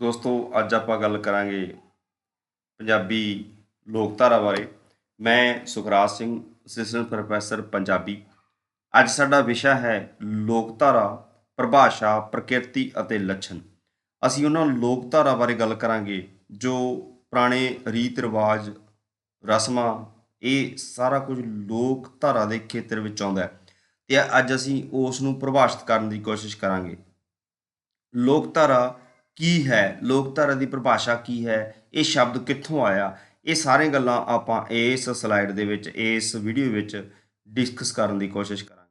ਦੋਸਤੋ, ਅੱਜ ਆਪਾਂ ਗੱਲ ਕਰਾਂਗੇ ਪੰਜਾਬੀ ਲੋਕਧਾਰਾ ਬਾਰੇ। ਮੈਂ ਸੁਖਰਾਜ ਸਿੰਘ ਅਸਿਸਟੈਂਟ ਪ੍ਰੋਫੈਸਰ ਪੰਜਾਬੀ। ਅੱਜ ਸਾਡਾ ਵਿਸ਼ਾ ਹੈ ਲੋਕਧਾਰਾ, ਪਰਿਭਾਸ਼ਾ, ਪ੍ਰਕਿਰਤੀ ਅਤੇ ਲੱਛਣ। ਅਸੀਂ ਉਹਨਾਂ ਲੋਕਧਾਰਾ ਬਾਰੇ ਗੱਲ ਕਰਾਂਗੇ ਜੋ ਪੁਰਾਣੇ ਰੀਤ ਰਿਵਾਜ, ਰਸਮਾਂ, ਇਹ ਸਾਰਾ ਕੁਝ ਲੋਕਧਾਰਾ ਦੇ ਖੇਤਰ ਵਿੱਚ ਆਉਂਦਾ ਹੈ ਤੇ ਅੱਜ ਅਸੀਂ ਉਸ ਨੂੰ ਪਰਿਭਾਸ਼ਿਤ ਕਰਨ ਦੀ ਕੋਸ਼ਿਸ਼ ਕਰਾਂਗੇ। ਲੋਕਧਾਰਾ ਕੀ ਹੈ? ਲੋਕਧਾਰਾ ਦੀ ਪਰਿਭਾਸ਼ਾ ਕੀ ਹੈ? ਇਹ ਸ਼ਬਦ ਕਿੱਥੋਂ ਆਇਆ? ਇਹ ਸਾਰੇ ਗੱਲਾਂ ਆਪਾਂ ਇਸ ਸਲਾਈਡ ਦੇ ਵਿੱਚ, ਇਸ ਵੀਡੀਓ ਵਿੱਚ ਡਿਸਕਸ ਕਰਨ ਦੀ ਕੋਸ਼ਿਸ਼ ਕਰਾਂਗੇ।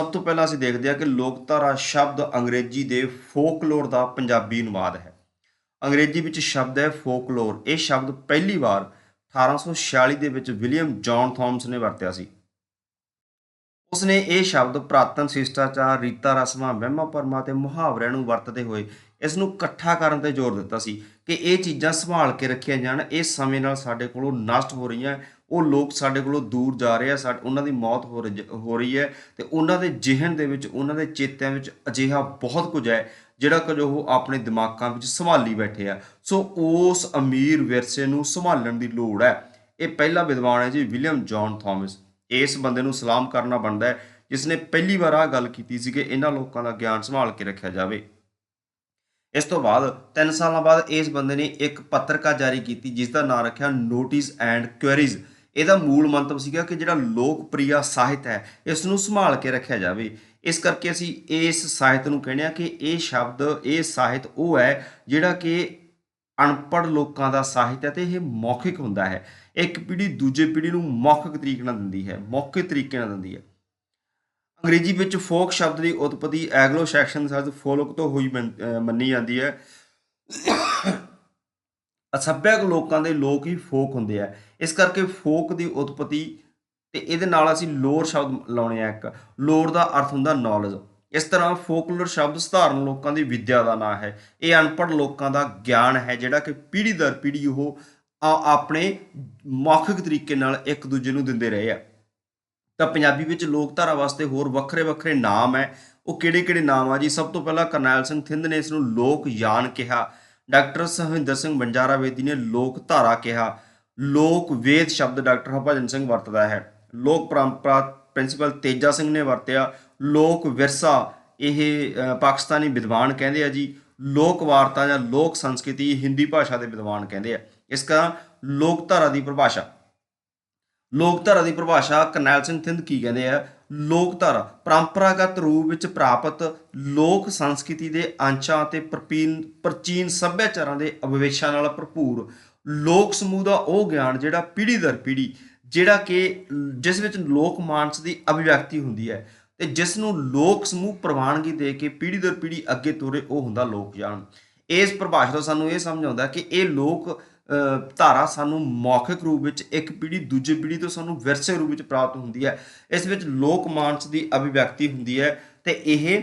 ਸਭ ਤੋਂ ਪਹਿਲਾਂ ਅਸੀਂ ਦੇਖਦੇ ਹਾਂ ਕਿ ਲੋਕਧਾਰਾ ਸ਼ਬਦ ਅੰਗਰੇਜ਼ੀ ਦੇ ਫੋਕਲੋਰ ਦਾ ਪੰਜਾਬੀ ਅਨੁਵਾਦ ਹੈ। ਅੰਗਰੇਜ਼ੀ ਵਿੱਚ ਸ਼ਬਦ ਹੈ ਫੋਕਲੋਰ। ਇਹ ਸ਼ਬਦ ਪਹਿਲੀ ਵਾਰ 1846 ਦੇ ਵਿੱਚ ਵਿਲੀਅਮ ਜੌਨ ਥਾਮਸ ਨੇ ਵਰਤਿਆ ਸੀ। ਉਸਨੇ ਇਹ ਸ਼ਬਦ ਪ੍ਰਾਤਨ ਸ਼ਿਸ਼ਟਾਚਾਰ, ਰੀਤਾ ਰਸਮਾਂ, ਵਹਿਮਾਂ ਭਰਮਾਂ ਤੇ ਮੁਹਾਵਰਿਆਂ ਨੂੰ ਵਰਤਦੇ ਹੋਏ ਇਸ ਨੂੰ ਇਕੱਠਾ ਕਰਨ ਤੇ ਜ਼ੋਰ ਦਿੱਤਾ ਸੀ ਕਿ ਇਹ ਚੀਜ਼ਾਂ ਸੰਭਾਲ ਕੇ ਰੱਖੀਆਂ ਜਾਣ। ਇਹ ਸਮੇਂ ਨਾਲ ਸਾਡੇ ਕੋਲੋਂ ਨਸ਼ਟ ਹੋ ਰਹੀਆਂ, ਉਹ ਲੋਕ ਸਾਡੇ ਕੋਲੋਂ ਦੂਰ ਜਾ ਰਹੇ ਆ ਸਾ ਉਹਨਾਂ ਦੀ ਮੌਤ ਹੋ ਰਹੀ ਹੋ ਰਹੀ ਹੈ ਤੇ ਉਹਨਾਂ ਦੇ ਜ਼ਿਹਨ ਦੇ ਵਿੱਚ, ਉਹਨਾਂ ਦੇ ਚੇਤਿਆਂ ਵਿੱਚ ਅਜਿਹਾ ਬਹੁਤ ਕੁਝ ਹੈ, ਜਿਹੜਾ ਕੁਝ ਉਹ ਆਪਣੇ ਦਿਮਾਗਾਂ ਵਿੱਚ ਸੰਭਾਲੀ ਬੈਠੇ ਆ। ਸੋ ਉਸ ਅਮੀਰ ਵਿਰਸੇ ਨੂੰ ਸੰਭਾਲਣ ਦੀ ਲੋੜ ਹੈ। ਇਹ ਪਹਿਲਾ ਵਿਦਵਾਨ ਹੈ ਜੀ ਵਿਲੀਅਮ ਜੌਨ ਥਾਮਸ। ਇਸ ਬੰਦੇ ਨੂੰ ਸਲਾਮ ਕਰਨਾ ਬਣਦਾ ਹੈ ਜਿਸ ਨੇ ਪਹਿਲੀ ਵਾਰ ਆ ਗੱਲ ਕੀਤੀ ਸੀ ਕਿ ਇਹਨਾਂ ਲੋਕਾਂ ਦਾ ਗਿਆਨ ਸੰਭਾਲ ਕੇ ਰੱਖਿਆ ਜਾਵੇ। ਇਸ ਤੋਂ ਬਾਅਦ 3 ਸਾਲਾਂ ਬਾਅਦ ਇਸ ਬੰਦੇ ਨੇ ਇੱਕ ਪੱਤਰਕਾ ਜਾਰੀ ਕੀਤੀ ਜਿਸ ਦਾ ਨਾਮ ਰੱਖਿਆ ਨੋਟਿਸ ਐਂਡ ਕੁਐਰੀਜ਼ ਇਹਦਾ ਮੂਲ ਮੰਤਵ ਸੀਗਾ ਕਿ ਜਿਹੜਾ ਲੋਕਪ੍ਰਿਯ ਸਾਹਿਤ ਹੈ ਇਸ ਨੂੰ ਸੰਭਾਲ ਕੇ ਰੱਖਿਆ ਜਾਵੇ। ਇਸ ਕਰਕੇ ਅਸੀਂ ਇਸ ਸਾਹਿਤ ਨੂੰ ਕਹਿੰਦੇ ਆ ਕਿ ਇਹ ਸ਼ਬਦ, ਇਹ ਸਾਹਿਤ ਉਹ ਹੈ ਜਿਹੜਾ ਕਿ ਅਨਪੜ੍ਹ ਲੋਕਾਂ ਦਾ ਸਾਹਿਤ ਹੈ ਤੇ ਇਹ ਮੌਖਿਕ ਹੁੰਦਾ ਹੈ। ਇੱਕ ਪੀੜ੍ਹੀ ਦੂਜੇ ਪੀੜ੍ਹੀ ਨੂੰ ਮੌਖਿਕ ਤਰੀਕੇ ਨਾਲ ਦਿੰਦੀ ਹੈ, ਮੌਖਿਕ ਤਰੀਕੇ ਨਾਲ ਦਿੰਦੀ ਹੈ। ਅੰਗਰੇਜ਼ੀ ਵਿੱਚ ਫੋਕ ਸ਼ਬਦ ਦੀ ਉਤਪਤੀ ਐਗਲੋ ਸੈਕਸ਼ਨ ਸ਼ਬਦ ਫੋਲਕ ਤੋਂ ਹੋਈ ਮੰਨ- ਮੰਨੀ ਜਾਂਦੀ ਹੈ। ਅਸੱਭਿਅਕ ਲੋਕਾਂ ਦੇ ਲੋਕ ਹੀ ਫੋਕ ਹੁੰਦੇ ਆ। ਇਸ ਕਰਕੇ ਫੋਕ ਦੀ ਉਤਪਤੀ ਤੇ ਇਹਦੇ ਨਾਲ ਅਸੀਂ ਲੋਰ ਸ਼ਬਦ ਲਾਉਣੇ ਆ ਇੱਕ। ਲੋਰ ਦਾ ਅਰਥ ਹੁੰਦਾ ਨੌਲੇਜ ਇਸ ਤਰ੍ਹਾਂ ਫੋਕਲੋਰ ਸ਼ਬਦ ਸਧਾਰਨ ਲੋਕਾਂ ਦੀ ਵਿੱਦਿਆ ਦਾ ਨਾਂ ਹੈ। ਇਹ ਅਨਪੜ੍ਹ ਲੋਕਾਂ ਦਾ ਗਿਆਨ ਹੈ, ਜਿਹੜਾ ਕਿ ਪੀੜ੍ਹੀ ਦਰ ਪੀੜ੍ਹੀ ਉਹ ਆ- ਆਪਣੇ ਮੌਖਿਕ ਤਰੀਕੇ ਨਾਲ ਇੱਕ ਦੂਜੇ ਨੂੰ ਦਿੰਦੇ ਰਹੇ ਆ। ਤਾਂ ਪੰਜਾਬੀ ਵਿੱਚ ਲੋਕਧਾਰਾ ਵਾਸਤੇ ਹੋਰ ਵੱਖਰੇ ਵੱਖਰੇ ਨਾਮ ਹੈ। ਉਹ ਕਿਹੜੇ ਕਿਹੜੇ ਨਾਮ ਆ ਜੀ? ਸਭ ਤੋਂ ਪਹਿਲਾਂ ਕਰਨੈਲ ਸਿੰਘ ਥਿੰਦ ਨੇ ਇਸ ਨੂੰ ਲੋਕ ਯਾਨ ਕਿਹਾ। ਡਾਕਟਰ ਸਹਿੰਦਰ ਸਿੰਘ ਬੰਜਾਰਾ ਵੇਦੀ ਨੇ ਲੋਕਧਾਰਾ ਕਿਹਾ। ਲੋਕ ਵੇਦ ਸ਼ਬਦ ਡਾਕਟਰ ਹਰਭਜਨ ਸਿੰਘ ਵਰਤਦਾ ਹੈ। ਲੋਕ ਪਰੰਪਰਾ ਪ੍ਰਿੰਸੀਪਲ ਤੇਜਾ ਸਿੰਘ ਨੇ ਵਰਤਿਆ। ਲੋਕ ਵਿਰਸਾ, ਇਹ ਪਾਕਿਸਤਾਨੀ ਵਿਦਵਾਨ ਕਹਿੰਦੇ ਆ ਜੀ। ਲੋਕ ਵਾਰਤਾ ਜਾਂ ਲੋਕ ਸੰਸਕ੍ਰਿਤੀ ਹਿੰਦੀ ਭਾਸ਼ਾ ਦੇ ਵਿਦਵਾਨ ਕਹਿੰਦੇ ਆ। ਇਸ ਤਰ੍ਹਾਂ ਲੋਕਧਾਰਾ ਦੀ ਪਰਿਭਾਸ਼ਾ। ਲੋਕਧਾਰਾ ਦੀ ਪਰਿਭਾਸ਼ਾ ਕਰਨੈਲ ਸਿੰਘ ਥਿੰਦ ਕੀ ਕਹਿੰਦੇ ਆ? ਲੋਕਧਾਰਾ, ਪਰੰਪਰਾਗਤ ਰੂਪ ਵਿੱਚ ਪ੍ਰਾਪਤ ਲੋਕ ਸੰਸਕ੍ਰਿਤੀ ਦੇ ਅੰਸ਼ਾਂ ਅਤੇ ਪ੍ਰਪੀਨ, ਪ੍ਰਾਚੀਨ ਸੱਭਿਆਚਾਰਾਂ ਦੇ ਅਵਵੇਸ਼ਾਂ ਨਾਲ ਭਰਪੂਰ। ਲੋਕ ਸਮੂਹ ਦਾ ਉਹ ਗਿਆਨ ਜਿਹੜਾ ਪੀੜ੍ਹੀ ਦਰ ਪੀੜ੍ਹੀ, ਜਿਹੜਾ ਕਿ, ਜਿਸ ਵਿੱਚ ਲੋਕ ਮਾਨਸ ਦੀ ਅਭਿਵਿਅਕਤੀ ਹੁੰਦੀ ਹੈ। ਤੇ ਜਿਸ ਨੂੰ ਲੋਕ ਸਮੂਹ ਪ੍ਰਵਾਨਗੀ ਦੇ ਕੇ ਪੀੜ੍ਹੀ ਦਰ ਪੀੜ੍ਹੀ ਅੱਗੇ ਤੋਰੇ, ਉਹ ਹੁੰਦਾ ਲੋਕ ਗਿਆਨ ਇਸ ਪਰਿਭਾਸ਼ਾ ਤੋਂ ਸਾਨੂੰ ਇਹ ਸਮਝ ਆਉਂਦਾ ਕਿ ਇਹ ਲੋਕ ਧਾਰਾ ਸਾਨੂੰ ਮੌਖਿਕ ਰੂਪ ਵਿੱਚ ਇੱਕ ਪੀੜ੍ਹੀ ਦੂਜੀ ਪੀੜ੍ਹੀ ਤੋਂ ਸਾਨੂੰ ਵਿਰਸੇ ਰੂਪ ਵਿੱਚ ਪ੍ਰਾਪਤ ਹੁੰਦੀ ਹੈ। ਇਸ ਵਿੱਚ ਲੋਕ ਮਾਨਸ ਦੀ ਅਭਿਵਿਅਕਤੀ ਹੁੰਦੀ ਹੈ ਤੇ ਇਹ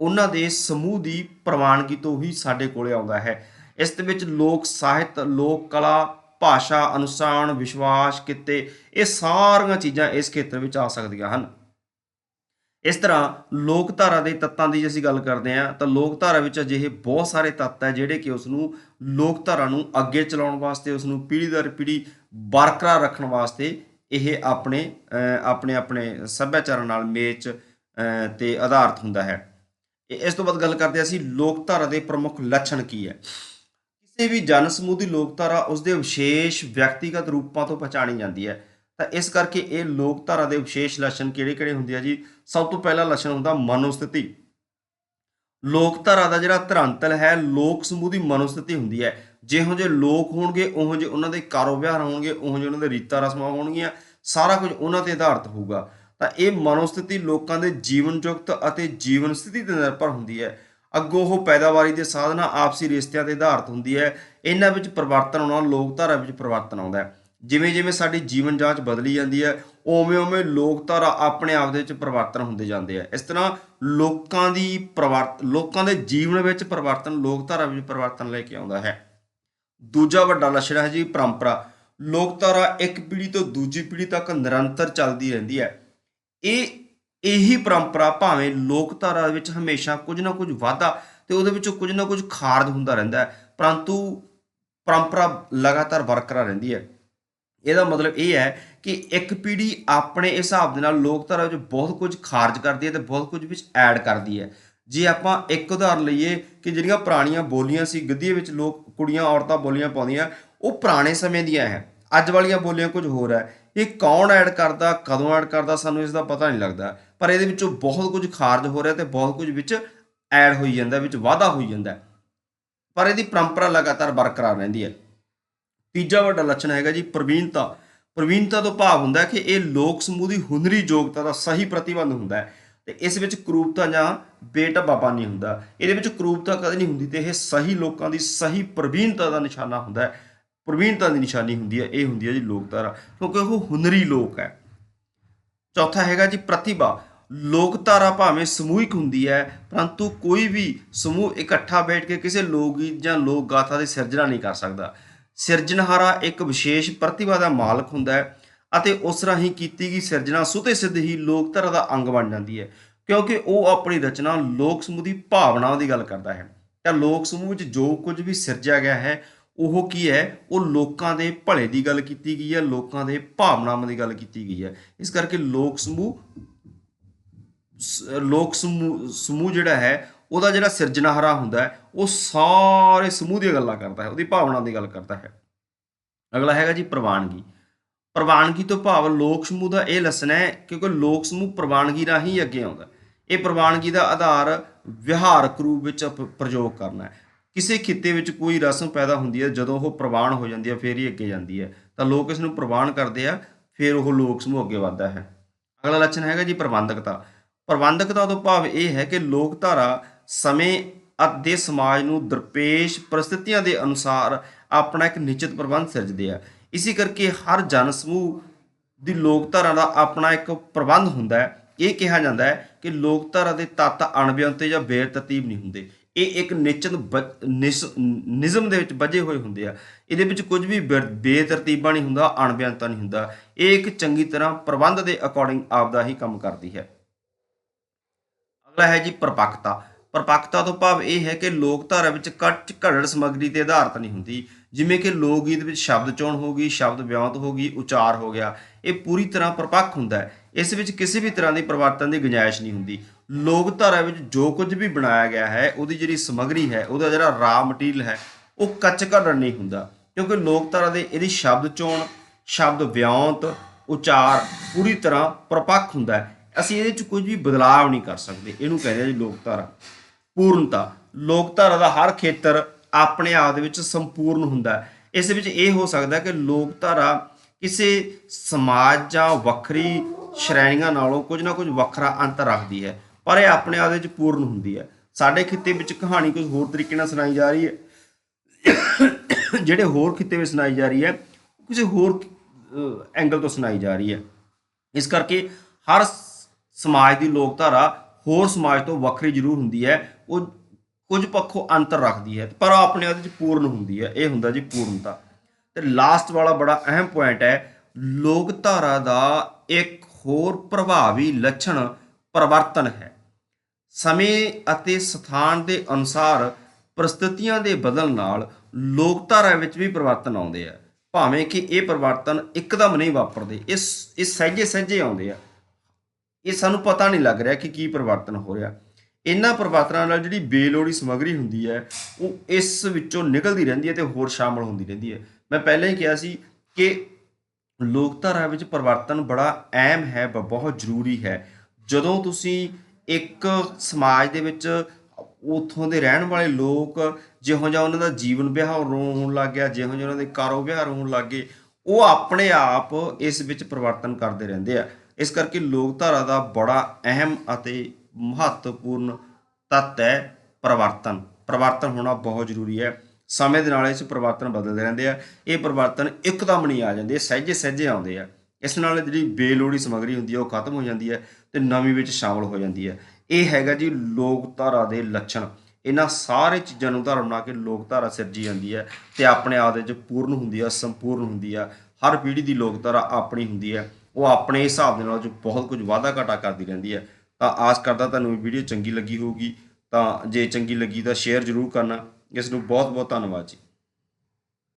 ਉਹਨਾਂ ਦੇ ਸਮੂਹ ਦੀ ਪ੍ਰਵਾਨਗੀ ਤੋਂ ਹੀ ਸਾਡੇ ਕੋਲੇ ਆਉਂਦਾ ਹੈ। ਇਸ ਦੇ ਵਿੱਚ ਲੋਕ ਸਾਹਿਤ, ਲੋਕ ਕਲਾ, ਭਾਸ਼ਾ ਅਨੁਸਾਨ ਵਿਸ਼ਵਾਸ, ਕਿੱਤੇ, ਇਹ ਸਾਰੀਆਂ ਚੀਜ਼ਾਂ ਇਸ ਖੇਤਰ ਵਿੱਚ ਆ ਸਕਦੀਆਂ ਹਨ। ਇਸ ਤਰ੍ਹਾਂ ਲੋਕਧਾਰਾ ਦੇ ਤੱਤਾਂ ਦੀ ਜੇ ਅਸੀਂ ਗੱਲ ਕਰਦੇ ਹਾਂ, ਤਾਂ ਲੋਕਧਾਰਾ ਵਿੱਚ ਅਜਿਹੇ ਬਹੁਤ ਸਾਰੇ ਤੱਤ ਹੈ ਜਿਹੜੇ ਕਿ ਉਸ ਨੂੰ ਲੋਕਧਾਰਾ ਨੂੰ ਅੱਗੇ ਚਲਾਉਣ ਵਾਸਤੇ ਉਸ ਨੂੰ ਪੀੜ੍ਹੀ ਦਰ ਪੀੜ੍ਹੀ ਬਰਕਰਾਰ ਰੱਖਣ ਵਾਸਤੇ ਇਹ ਆਪਣੇ ਆਪਣੇ ਆਪਣੇ ਸੱਭਿਆਚਾਰਾਂ ਨਾਲ ਮੇਚ ਤੇ ਆਧਾਰਿਤ ਹੁੰਦਾ ਹੈ। ਇਹ- ਇਸ ਤੋਂ ਬਾਅਦ ਗੱਲ ਕਰਦੇ ਹਾਂ ਅਸੀਂ ਲੋਕਧਾਰਾ ਦੇ ਪ੍ਰਮੁੱਖ ਲੱਛਣ ਕੀ ਹੈ। ਕਿਸੇ ਵੀ ਜਨ ਸਮੂਹ ਦੀ ਲੋਕਧਾਰਾ ਉਸ ਦੇ ਵਿਸ਼ੇਸ਼ ਵਿਅਕਤੀਗਤ ਰੂਪਾਂ ਤੋਂ ਪਛਾਣੀ ਜਾਂਦੀ ਹੈ। ਤਾਂ ਇਸ ਕਰਕੇ ਇਹ ਲੋਕ ਧਾਰਾ ਦੇ ਵਿਸ਼ੇਸ਼ ਲੱਛਣ ਕਿਹੜੇ-ਕਿਹੜੇ ਹੁੰਦੇ ਆ ਜੀ? ਸਭ ਤੋਂ ਪਹਿਲਾ ਲੱਛਣ ਹੁੰਦਾ ਮਨੋਸਥਿਤੀ ਲੋਕ ਧਾਰਾ ਦਾ ਜਿਹੜਾ ਧਰੰਤਲ ਹੈ, ਲੋਕ ਸਮੂਹ ਦੀ ਮਨੋਸਥਿਤੀ ਹੁੰਦੀ ਹੈ। ਜਿਹੋ ਜਿਹੇ ਲੋਕ ਹੋਣਗੇ, ਉਹੋ ਜਿਹੇ ਉਹਨਾਂ ਦੇ ਕਾਰੋਬਾਰ ਹੋਣਗੇ, ਉਹੋ ਜਿਹੇ ਉਹਨਾਂ ਦੇ ਰੀਤਾਂ ਰਸਮਾਂ ਹੋਣਗੀਆਂ, ਸਾਰਾ ਕੁਝ ਉਹਨਾਂ ਤੇ ਆਧਾਰਿਤ ਹੋਊਗਾ। ਤਾਂ ਇਹ ਮਨੋਸਥਿਤੀ ਲੋਕਾਂ ਦੇ ਜੀਵਨ ਜੁਗਤ ਅਤੇ ਜੀਵਨ ਸਥਿਤੀ ਤੇ ਨਿਰਭਰ ਹੁੰਦੀ ਹੈ। ਅੱਗੋਂ ਉਹ ਪੈਦਾਵਾਰੀ ਦੇ ਸਾਧਨਾਂ, ਆਪਸੀ ਰਿਸ਼ਤਿਆਂ ਤੇ ਆਧਾਰਿਤ ਹੁੰਦੀ ਹੈ। ਇਹਨਾਂ ਵਿੱਚ ਪਰਿਵਰਤਨ ਆਉਣਾ ਲੋਕ ਧਾਰਾ ਵਿੱਚ ਪਰਿਵਰਤਨ ਆਉਂਦਾ ਹੈ। ਜਿਵੇਂ ਜਿਵੇਂ ਸਾਡੀ ਜੀਵਨ ਜਾਂਚ ਬਦਲੀ ਜਾਂਦੀ ਹੈ, ਉਵੇਂ ਉਵੇਂ ਲੋਕਧਾਰਾ ਆਪਣੇ ਆਪ ਦੇ ਵਿੱਚ ਪਰਿਵਰਤਨ ਹੁੰਦੇ ਜਾਂਦੇ ਆ। ਇਸ ਤਰ੍ਹਾਂ ਲੋਕਾਂ ਦੀ ਪਰਿਵਰਤ ਲੋਕਾਂ ਦੇ ਜੀਵਨ ਵਿੱਚ ਪਰਿਵਰਤਨ, ਲੋਕਧਾਰਾ ਵਿੱਚ ਪਰਿਵਰਤਨ ਲੈ ਕੇ ਆਉਂਦਾ ਹੈ। ਦੂਜਾ ਵੱਡਾ ਲੱਛਣ ਹੈ ਜੀ ਪਰੰਪਰਾ। ਲੋਕਧਾਰਾ ਇੱਕ ਪੀੜ੍ਹੀ ਤੋਂ ਦੂਜੀ ਪੀੜ੍ਹੀ ਤੱਕ ਨਿਰੰਤਰ ਚੱਲਦੀ ਰਹਿੰਦੀ ਹੈ। ਇਹ, ਇਹੀ ਪਰੰਪਰਾ ਭਾਵੇਂ ਲੋਕਧਾਰਾ ਵਿੱਚ ਹਮੇਸ਼ਾ ਕੁਝ ਨਾ ਕੁਝ ਵਾਧਾ ਤੇ ਉਹਦੇ ਵਿੱਚੋਂ ਕੁਝ ਨਾ ਕੁਝ ਖਾਰਜ ਹੁੰਦਾ ਰਹਿੰਦਾ ਹੈ, ਪਰੰਤੂ ਪਰੰਪਰਾ ਲਗਾਤਾਰ ਬਰਕਰਾਰ ਰਹਿੰਦੀ ਹੈ। ਇਹਦਾ ਮਤਲਬ ਇਹ ਹੈ ਕਿ ਇੱਕ ਪੀੜ੍ਹੀ ਆਪਣੇ ਹਿਸਾਬ ਦੇ ਨਾਲ ਲੋਕਧਾਰਾ ਵਿੱਚ ਬਹੁਤ ਕੁਝ ਖਾਰਜ ਕਰਦੀ ਹੈ ਤੇ ਬਹੁਤ ਕੁਝ ਵਿੱਚ ਐਡ ਕਰਦੀ ਹੈ। ਜੇ ਆਪਾਂ ਇੱਕ ਉਦਾਹਰਨ ਲਈਏ ਕਿ ਜਿਹੜੀਆਂ ਪੁਰਾਣੀਆਂ ਬੋਲੀਆਂ ਸੀ ਗੱਦੀ ਵਿੱਚ ਲੋਕ ਕੁੜੀਆਂ, ਔਰਤਾਂ ਬੋਲੀਆਂ ਪਾਉਂਦੀਆਂ, ਉਹ ਪੁਰਾਣੇ ਸਮੇਂ ਦੀਆਂ ਹੈ। ਅੱਜ ਵਾਲੀਆਂ ਬੋਲੀਆਂ ਕੁਝ ਹੋਰ ਹੈ। ਇਹ ਕੌਣ ਐਡ ਕਰਦਾ, ਕਦੋਂ ਐਡ ਕਰਦਾ, ਸਾਨੂੰ ਇਸ ਦਾ ਪਤਾ ਨਹੀਂ ਲੱਗਦਾ। ਪਰ ਇਹਦੇ ਵਿੱਚੋਂ ਬਹੁਤ ਕੁਝ ਖਾਰਜ ਹੋ ਰਿਹਾ ਤੇ ਬਹੁਤ ਕੁਝ ਵਿੱਚ ਐਡ ਹੋਈ ਜਾਂਦਾ, ਵਿੱਚ ਵਾਧਾ ਹੋਈ ਜਾਂਦਾ ਪਰ ਇਹਦੀ ਪਰੰਪਰਾ ਲਗਾਤਾਰ ਬਰਕਰਾਰ ਰਹਿੰਦੀ ਹੈ। ਤੀਜਾ ਵੱਡਾ ਲੱਛਣ ਹੈਗਾ ਜੀ ਪ੍ਰਵੀਨਤਾ। ਪ੍ਰਵੀਨਤਾ ਤੋਂ ਭਾਵ ਹੁੰਦਾ ਹੈ ਕਿ ਇਹ ਲੋਕ ਸਮੂਹ ਦੀ ਹੁਨਰੀ ਯੋਗਤਾ ਦਾ ਸਹੀ ਪ੍ਰਤੀਬੰਧ ਹੁੰਦਾ ਹੈ। ਤੇ ਇਸ ਵਿੱਚ ਕਰੂਪਤਾ ਜਾਂ ਬੇਟਬਾਪਾ ਨਹੀਂ ਹੁੰਦਾ ਇਹਦੇ ਵਿੱਚ ਕਰੂਪਤਾ ਕਦੇ ਨਹੀਂ ਹੁੰਦੀ ਤੇ ਇਹ ਸਹੀ ਲੋਕਾਂ ਦੀ ਸਹੀ ਪ੍ਰਵੀਨਤਾ ਦਾ ਨਿਸ਼ਾਨਾ ਹੁੰਦਾ ਹੈ। ਪ੍ਰਵੀਨਤਾ ਦੀ ਨਿਸ਼ਾਨੀ ਹੁੰਦੀ ਹੈ, ਇਹ ਹੁੰਦੀ ਹੈ ਜੀ ਲੋਕਧਾਰਾ। ਕਿਉਂਕਿ ਉਹ ਹੁਨਰੀ ਲੋਕ ਹੈ। ਚੌਥਾ ਹੈਗਾ ਜੀ ਪ੍ਰਤਿਭਾ। ਲੋਕਧਾਰਾ ਭਾਵੇਂ ਸਮੂਹਿਕ ਹੁੰਦੀ ਹੈ, ਪਰੰਤੂ ਕੋਈ ਵੀ ਸਮੂਹ ਇਕੱਠਾ ਬੈਠ ਕੇ ਕਿਸੇ ਲੋਕ ਗੀਤ ਜਾਂ ਲੋਕ ਗਾਥਾ ਦੀ ਸਿਰਜਣਾ ਨਹੀਂ ਕਰ ਸਕਦਾ। ਸਿਰਜਣਹਾਰਾ ਇੱਕ ਵਿਸ਼ੇਸ਼ ਪ੍ਰਤਿਭਾ ਦਾ ਮਾਲਕ ਹੁੰਦਾ ਹੈ ਅਤੇ ਉਸ ਰਾਹੀਂ ਕੀਤੀ ਗਈ ਸਿਰਜਣਾ ਸੁਤੇ ਸਿੱਧ ਹੀ ਲੋਕਧਾਰਾ ਦਾ ਅੰਗ ਬਣ ਜਾਂਦੀ ਹੈ, ਕਿਉਂਕਿ ਉਹ ਆਪਣੀ ਰਚਨਾ ਲੋਕ ਸਮੂਹ ਦੀ ਭਾਵਨਾਵਾਂ ਦੀ ਗੱਲ ਕਰਦਾ ਹੈ। ਤਾਂ ਲੋਕ ਸਮੂਹ ਵਿੱਚ ਜੋ ਕੁਝ ਵੀ ਸਿਰਜਿਆ ਗਿਆ ਹੈ, ਉਹ ਕੀ ਹੈ? ਉਹ ਲੋਕਾਂ ਦੇ ਭਲੇ ਦੀ ਗੱਲ ਕੀਤੀ ਗਈ ਹੈ, ਲੋਕਾਂ ਦੇ ਭਾਵਨਾਵਾਂ ਦੀ ਗੱਲ ਕੀਤੀ ਗਈ ਹੈ। ਇਸ ਕਰਕੇ ਲੋਕ ਸਮੂਹ ਲੋਕ ਸਮੂਹ ਸਮੂਹ ਜਿਹੜਾ ਹੈ ਉਹਦਾ ਜਿਹੜਾ ਸਿਰਜਣਹਾਰਾ ਹੁੰਦਾ ਉਹ ਸਾਰੇ ਸਮੂਹ ਦੀਆਂ ਗੱਲਾਂ ਕਰਦਾ ਹੈ, ਉਹਦੀ ਭਾਵਨਾ ਦੀ ਗੱਲ ਕਰਦਾ ਹੈ। ਅਗਲਾ ਹੈਗਾ ਜੀ ਪ੍ਰਵਾਨਗੀ। ਪ੍ਰਵਾਨਗੀ ਤੋਂ ਭਾਵ ਲੋਕ ਸਮੂਹ ਦਾ ਇਹ ਲੱਸਣ ਹੈ ਕਿਉਂਕਿ ਲੋਕ ਸਮੂਹ ਪ੍ਰਵਾਨਗੀ ਰਾਹੀਂ ਅੱਗੇ ਆਉਂਦਾ ਇਹ ਪ੍ਰਵਾਨਗੀ ਦਾ ਆਧਾਰ ਵਿਹਾਰਕ ਰੂਪ ਵਿੱਚ ਪ੍ਰਯੋਗ ਕਰਨਾ ਹੈ। ਕਿਸੇ ਖਿੱਤੇ ਵਿੱਚ ਕੋਈ ਰਸਮ ਪੈਦਾ ਹੁੰਦੀ ਹੈ, ਜਦੋਂ ਉਹ ਪ੍ਰਵਾਨ ਹੋ ਜਾਂਦੀ ਹੈ, ਫਿਰ ਹੀ ਅੱਗੇ ਜਾਂਦੀ ਹੈ। ਤਾਂ ਲੋਕ ਇਸ ਨੂੰ ਪ੍ਰਵਾਨ ਕਰਦੇ ਆ, ਫਿਰ ਉਹ ਲੋਕ ਸਮੂਹ ਅੱਗੇ ਵੱਧਦਾ ਹੈ। ਅਗਲਾ ਲੱਛਣ ਹੈਗਾ ਜੀ ਪ੍ਰਬੰਧਕਤਾ। ਪ੍ਰਬੰਧਕਤਾ ਤੋਂ ਭਾਵ ਇਹ ਹੈ ਕਿ ਲੋਕਧਾਰਾ ਸਮੇਂ ਅਤੇ ਸਮਾਜ ਨੂੰ ਦਰਪੇਸ਼ ਪਰਿਸਥਿਤੀਆਂ ਦੇ ਅਨੁਸਾਰ ਆਪਣਾ ਇੱਕ ਨਿਸ਼ਚਿਤ ਪ੍ਰਬੰਧ ਸਿਰਜਦੇ ਆ। ਇਸੇ ਕਰਕੇ ਹਰ ਜਨ ਸਮੂਹ ਦੀ ਲੋਕਧਾਰਾ ਦਾ ਆਪਣਾ ਇੱਕ ਪ੍ਰਬੰਧ ਹੁੰਦਾ ਹੈ। ਇਹ ਕਿਹਾ ਜਾਂਦਾ ਹੈ ਕਿ ਲੋਕਧਾਰਾ ਦੇ ਤੱਤ ਅਣਬਿਆੰਤੇ ਜਾਂ ਬੇਤਰਤੀਬ ਨਹੀਂ ਹੁੰਦੇ। ਇਹ ਇੱਕ ਨਿਸ਼ਚਿਤ ਬ- ਨਿਸ- ਨਿਯਮ ਦੇ ਵਿੱਚ ਬੱਝੇ ਹੋਏ ਹੁੰਦੇ ਆ। ਇਹਦੇ ਵਿੱਚ ਕੁਝ ਵੀ ਬੇ- ਬੇਤਰਤੀਬਾ ਨਹੀਂ ਹੁੰਦਾ ਅਣਬਿਆੰਤਾ ਨਹੀਂ ਹੁੰਦਾ। ਇਹ ਇੱਕ ਚੰਗੀ ਤਰ੍ਹਾਂ ਪ੍ਰਬੰਧ ਦੇ ਅਕੋਰਡਿੰਗ ਆਪਦਾ ਹੀ ਕੰਮ ਕਰਦੀ ਹੈ। ਅਗਲਾ ਹੈ ਜੀ ਪਰਪੱਕਤਾ ਪਰਪੱਕਤਾ ਤੋਂ ਭਾਵ ਇਹ ਹੈ ਕਿ ਲੋਕਧਾਰਾ ਵਿੱਚ ਕੱਟ ਘੜੜ ਸਮੱਗਰੀ ਤੇ ਆਧਾਰਿਤ ਨਹੀਂ ਹੁੰਦੀ। ਜਿਵੇਂ ਕਿ ਲੋਕ ਗੀਤ ਵਿੱਚ ਸ਼ਬਦ ਚੋਣ ਹੋ ਗਈ, ਸ਼ਬਦ ਵਿਉਂਤ ਹੋ ਗਈ, ਉਚਾਰ ਹੋ ਗਿਆ, ਇਹ ਪੂਰੀ ਤਰ੍ਹਾਂ ਪਰਪੱਕ ਹੁੰਦਾ ਹੈ। ਇਸ ਵਿੱਚ ਕਿਸੇ ਵੀ ਤਰ੍ਹਾਂ ਦੀ ਪਰਿਵਰਤਨ ਦੀ ਗੁੰਜਾਇਸ਼ ਨਹੀਂ ਹੁੰਦੀ। ਲੋਕਧਾਰਾ ਵਿੱਚ ਜੋ ਕੁਝ ਵੀ ਬਣਾਇਆ ਗਿਆ ਹੈ, ਉਹਦੀ ਜਿਹੜੀ ਸਮੱਗਰੀ ਹੈ, ਉਹਦਾ ਜਿਹੜਾ ਰਾ ਮਟੀਰੀਅਲ ਹੈ, ਉਹ ਕੱਚ ਘੜਣ ਨਹੀਂ ਹੁੰਦਾ। ਕਿਉਂਕਿ ਲੋਕਧਾਰਾ ਦੇ ਇਹਦੀ ਸ਼ਬਦ ਚੋਣ, ਸ਼ਬਦ ਵਿਉਂਤ ਉਚਾਰ ਪੂਰੀ ਤਰ੍ਹਾਂ ਪਰਪੱਕ ਹੁੰਦਾ ਹੈ। ਅਸੀਂ ਇਹਦੇ 'ਚ ਕੁਝ ਵੀ ਬਦਲਾਅ ਨਹੀਂ ਕਰ ਸਕਦੇ। ਇਹਨੂੰ ਕਹਿੰਦੇ ਆ ਜੀ ਲੋਕਧਾਰਾ। ਪੂਰਨਤਾ। ਲੋਕਧਾਰਾ ਦਾ ਹਰ ਖੇਤਰ ਆਪਣੇ ਆਪ ਦੇ ਵਿੱਚ ਸੰਪੂਰਨ ਹੁੰਦਾ ਹੈ। ਇਸ ਵਿੱਚ ਇਹ ਹੋ ਸਕਦਾ ਕਿ ਲੋਕਧਾਰਾ ਕਿਸੇ ਸਮਾਜ ਜਾਂ ਵੱਖਰੀ ਸ਼੍ਰੇਣੀਆਂ ਨਾਲੋਂ ਕੁਝ ਨਾ ਕੁਝ ਵੱਖਰਾ ਅੰਤਰ ਰੱਖਦੀ ਹੈ, ਪਰ ਇਹ ਆਪਣੇ ਆਪ ਦੇ ਵਿੱਚ ਪੂਰਨ ਹੁੰਦੀ ਹੈ। ਸਾਡੇ ਖਿੱਤੇ ਵਿੱਚ ਕਹਾਣੀ ਕੁਝ ਹੋਰ ਤਰੀਕੇ ਨਾਲ ਸੁਣਾਈ ਜਾ ਰਹੀ ਹੈ। ਜਿਹੜੇ ਹੋਰ ਖਿੱਤੇ ਵਿੱਚ ਸੁਣਾਈ ਜਾ ਰਹੀ ਹੈ ਕਿਸੇ ਹੋਰ ਐਂਗਲ ਤੋਂ ਸੁਣਾਈ ਜਾ ਰਹੀ ਹੈ। ਇਸ ਕਰਕੇ ਹਰ ਸਮਾਜ ਦੀ ਲੋਕਧਾਰਾ ਹੋਰ ਸਮਾਜ ਤੋਂ ਵੱਖਰੀ ਜ਼ਰੂਰ ਹੁੰਦੀ ਹੈ। ਉਹ ਕੁਝ ਪੱਖੋਂ ਅੰਤਰ ਰੱਖਦੀ ਹੈ, ਪਰ ਉਹ ਆਪਣੇ ਆਪ ਵਿੱਚ ਪੂਰਨ ਹੁੰਦੀ ਹੈ, ਇਹ ਹੁੰਦਾ ਜੀ ਪੂਰਨਤਾ। ਤੇ ਲਾਸਟ ਵਾਲਾ ਬੜਾ ਅਹਿਮ ਪੁਆਇੰਟ ਹੈ, ਲੋਕਧਾਰਾ ਦਾ ਇੱਕ ਹੋਰ ਪ੍ਰਭਾਵੀ ਲੱਛਣ ਪਰਿਵਰਤਨ ਹੈ। ਸਮੇਂ ਅਤੇ ਸਥਾਨ ਦੇ ਅਨੁਸਾਰ ਪ੍ਰਸਥਿਤੀਆਂ ਦੇ ਬਦਲਣ ਨਾਲ ਲੋਕਧਾਰਾ ਵਿੱਚ ਵੀ ਪਰਿਵਰਤਨ ਆਉਂਦੇ ਆ। ਭਾਵੇਂ ਕਿ ਇਹ ਪਰਿਵਰਤਨ ਇੱਕਦਮ ਨਹੀਂ ਵਾਪਰਦੇ, ਇਸ, ਇਹ ਸਹਿਜੇ ਸਹਿਜੇ ਆਉਂਦੇ ਆ। ਇਹ ਸਾਨੂੰ ਪਤਾ ਨਹੀਂ ਲੱਗ ਰਿਹਾ ਕਿ ਕੀ ਪਰਿਵਰਤਨ ਹੋ ਰਿਹਾ। ਇਹਨਾਂ ਪਰਿਵਰਤਨਾਂ ਨਾਲ ਜਿਹੜੀ ਬੇਲੋੜੀ ਸਮੱਗਰੀ ਹੁੰਦੀ ਹੈ, ਉਹ ਇਸ ਵਿੱਚੋਂ ਨਿਕਲਦੀ ਰਹਿੰਦੀ ਹੈ ਤੇ ਹੋਰ ਸ਼ਾਮਲ ਹੁੰਦੀ ਰਹਿੰਦੀ ਹੈ। ਮੈਂ ਪਹਿਲਾਂ ਹੀ ਕਿਹਾ ਸੀ ਕਿ ਲੋਕਧਾਰਾ ਵਿੱਚ ਪਰਿਵਰਤਨ ਬੜਾ ਅਹਿਮ ਹੈ ਬਹੁਤ ਜ਼ਰੂਰੀ ਹੈ। ਜਦੋਂ ਤੁਸੀਂ ਇੱਕ ਸਮਾਜ ਦੇ ਵਿੱਚ ਉਥੋਂ ਦੇ ਰਹਿਣ ਵਾਲੇ ਲੋਕ ਜਿਹੋ ਜਿਹਾ ਉਹਨਾਂ ਦਾ ਜੀਵਨ ਵਿਹਾਰ ਹੋਣ ਲੱਗ ਗਿਆ, ਜਿਹੋ ਜਿਹਾ ਉਹਨਾਂ ਦੇ ਕਾਰੋ ਵਿਹਾਰ ਹੋਣ ਲੱਗੇ ਉਹ ਆਪਣੇ ਆਪ ਇਸ ਵਿੱਚ ਪਰਿਵਰਤਨ ਕਰਦੇ ਰਹਿੰਦੇ ਆ। ਇਸ ਕਰਕੇ ਲੋਕਧਾਰਾ ਦਾ ਬੜਾ ਅਹਿਮ ਅਤੇ ਮਹੱਤਵਪੂਰਨ ਤੱਤ ਹੈ ਪਰਿਵਰਤਨ। ਪਰਿਵਰਤਨ ਹੋਣਾ ਬਹੁਤ ਜ਼ਰੂਰੀ ਹੈ। ਸਮੇਂ ਦੇ ਨਾਲ ਇਸ ਪਰਿਵਰਤਨ ਬਦਲਦੇ ਰਹਿੰਦੇ ਆ। ਇਹ ਪਰਿਵਰਤਨ ਇੱਕਦਮ ਨਹੀਂ ਆ ਜਾਂਦੇ ਸਹਿਜੇ ਸਹਿਜੇ ਆਉਂਦੇ ਆ। ਇਸ ਨਾਲ ਜਿਹੜੀ ਬੇਲੋੜੀ ਸਮੱਗਰੀ ਹੁੰਦੀ ਹੈ, ਉਹ ਖਤਮ ਹੋ ਜਾਂਦੀ ਹੈ ਤੇ ਨਵੀਂ ਵਿੱਚ ਸ਼ਾਮਲ ਹੋ ਜਾਂਦੀ ਹੈ। ਇਹ ਹੈਗਾ ਜੀ ਲੋਕਧਾਰਾ ਦੇ ਲੱਛਣ। ਇਹਨਾਂ ਸਾਰੇ ਚੀਜ਼ਾਂ ਨੂੰ ਧਾਰਨ ਬਣਾ ਕੇ ਲੋਕਧਾਰਾ ਸਿਰਜੀ ਜਾਂਦੀ ਹੈ ਤੇ ਆਪਣੇ ਆਪ ਦੇ ਵਿੱਚ ਪੂਰਨ ਹੁੰਦੀ ਹੈ ਸੰਪੂਰਨ ਹੁੰਦੀ ਹੈ ਹਰ ਪੀੜ੍ਹੀ ਦੀ ਲੋਕਧਾਰਾ ਆਪਣੀ ਹੁੰਦੀ ਹੈ। ਉਹ ਆਪਣੇ ਹਿਸਾਬ ਦੇ ਨਾਲ ਜੋ ਬਹੁਤ ਕੁਝ ਵਾਧਾ ਘਾਟਾ ਕਰਦੀ ਰਹਿੰਦੀ ਹੈ। ਤਾਂ ਆਸ ਕਰਦਾ ਤੁਹਾਨੂੰ ਵੀਡੀਓ ਚੰਗੀ ਲੱਗੀ ਹੋਊਗੀ ਤਾਂ ਜੇ ਚੰਗੀ ਲੱਗੀ ਤਾਂ ਸ਼ੇਅਰ ਜ਼ਰੂਰ ਕਰਨਾ। ਇਸ ਨੂੰ ਬਹੁਤ ਬਹੁਤ ਧੰਨਵਾਦ ਜੀ।